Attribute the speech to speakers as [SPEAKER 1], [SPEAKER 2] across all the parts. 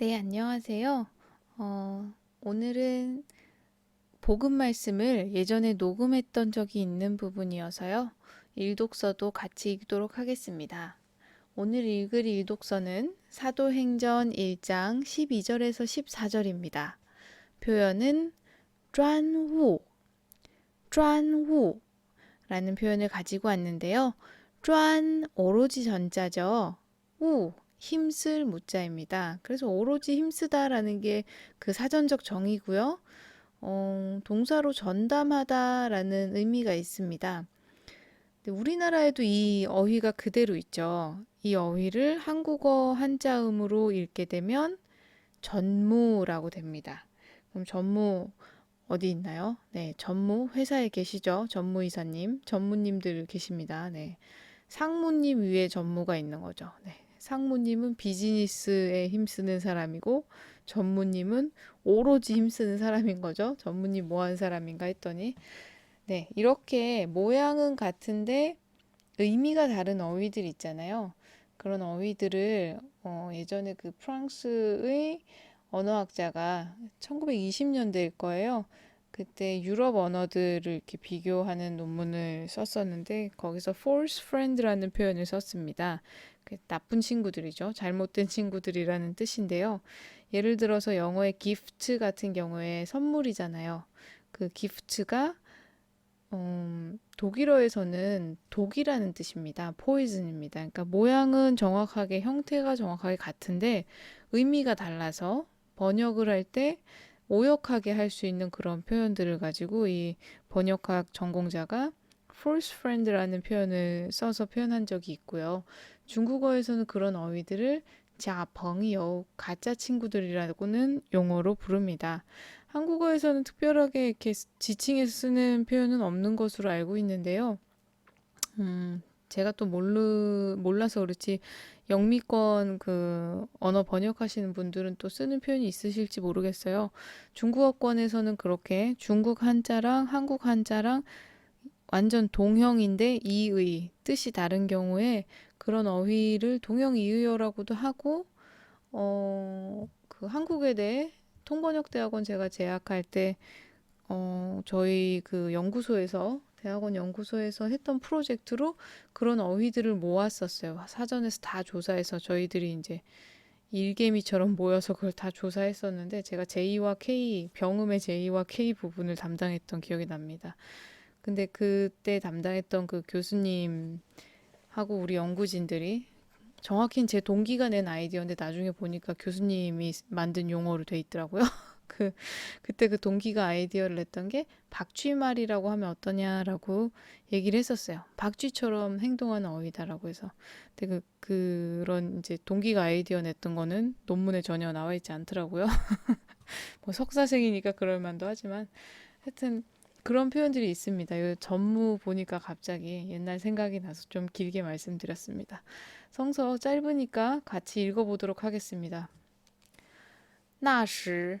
[SPEAKER 1] 네, 안녕하세요. 어, 오늘은 복음 말씀을 예전에 녹음했던 적이 있는 부분이어서요. 일독서도 같이 읽도록 하겠습니다. 오늘 읽을 일독서는 사도행전 1장 12절에서 14절입니다. 표현은 쫀후, 쫀후라는 표현을 가지고 왔는데요. 쫀 오로지 전자죠. 우 힘쓸 무자입니다. 그래서 오로지 힘쓰다라는 게 그 사전적 정의고요. 어, 동사로 전담하다라는 의미가 있습니다. 우리나라에도 이 어휘가 그대로 있죠. 이 어휘를 한국어 한자음으로 읽게 되면 전무라고 됩니다. 그럼 전무 어디 있나요? 네, 전무 회사에 계시죠? 전무 이사님, 전무님들 계십니다. 네. 상무님 위에 전무가 있는 거죠. 네. 상무님은 비즈니스에 힘쓰는 사람이고 전무님은 오로지 힘쓰는 사람인 거죠. 전무님 뭐 하는 사람인가 했더니 네, 이렇게 모양은 같은데 의미가 다른 어휘들 있잖아요. 그런 어휘들을 어, 예전에 그 프랑스의 언어학자가 1920년대일 거예요. 그때 유럽 언어들을 이렇게 비교하는 논문을 썼었는데 거기서 false friend라는 표현을 썼습니다. 그 나쁜 친구들이죠. 잘못된 친구들이라는 뜻인데요. 예를 들어서 영어의 gift 같은 경우에 선물이잖아요. 그 gift가 음, 독일어에서는 독이라는 뜻입니다. poison입니다. 그러니까 모양은 정확하게 형태가 정확하게 같은데 의미가 달라서 번역을 할때 오역하게 할 수 있는 그런 표현들을 가지고 이 번역학 전공자가 false friend라는 표현을 써서 표현한 적이 있고요. 중국어에서는 그런 어휘들을 자펑이요 가짜 친구들이라고는 용어로 부릅니다. 한국어에서는 특별하게 이렇게 지칭해서 쓰는 표현은 없는 것으로 알고 있는데요. 음, 제가 또 몰르, 몰라서 그렇지 영미권 그 언어 번역하시는 분들은 또 쓰는 표현이 있으실지 모르겠어요. 중국어권에서는 그렇게 중국 한자랑 한국 한자랑 완전 동형인데 이의 뜻이 다른 경우에 그런 어휘를 동형 이의어라고도 하고 어, 그 한국에 대해 통번역대학원 제가 재학할 때 어, 저희 그 연구소에서 대학원 연구소에서 했던 프로젝트로 그런 어휘들을 모았었어요. 사전에서 다 조사해서 저희들이 이제 일개미처럼 모여서 그걸 다 조사했었는데 제가 J와 K, 병음의 J와 K 부분을 담당했던 기억이 납니다. 근데 그때 담당했던 그 교수님하고 우리 연구진들이 정확히는 제 동기가 낸 아이디어인데 나중에 보니까 교수님이 만든 용어로 돼 있더라고요. 그 그때 그 동기가 아이디어를 냈던 게 박쥐말이라고 하면 어떠냐라고 얘기를 했었어요. 박쥐처럼 행동하는 어휘다라고 해서. 근데 그 그런 이제 동기가 아이디어 냈던 거는 논문에 전혀 나와 있지 않더라고요. 뭐 석사생이니까 그럴 만도 하지만 하여튼 그런 표현들이 있습니다. 이 전무 보니까 갑자기 옛날 생각이 나서 좀 길게 말씀드렸습니다. 성서 짧으니까 같이 읽어보도록 하겠습니다.
[SPEAKER 2] 那时，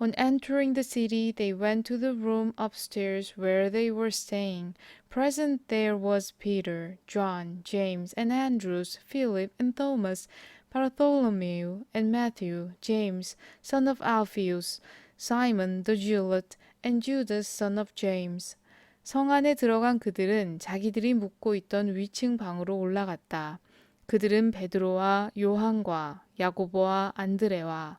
[SPEAKER 2] On entering the city, they went to the room upstairs where they were staying. Present there was Peter, John, James, and Andrews, Philip, and Thomas, Bartholomew, and Matthew, James, son of Alphaeus, Simon the Zealot, and Judas, son of James. 성 안에 들어간 그들은 자기들이 묵고 있던 위층 방으로 올라갔다. 그들은 베드로와 요한과 야고보와 안드레와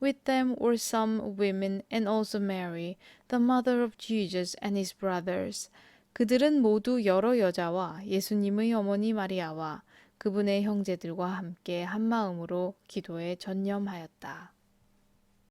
[SPEAKER 1] With them were some women and also Mary, the mother of Jesus and his brothers. 그들은 모두 여러 여자와 예수님의 어머니 마리아와 그분의 형제들과 함께 한 마음으로 기도에 전념하였다.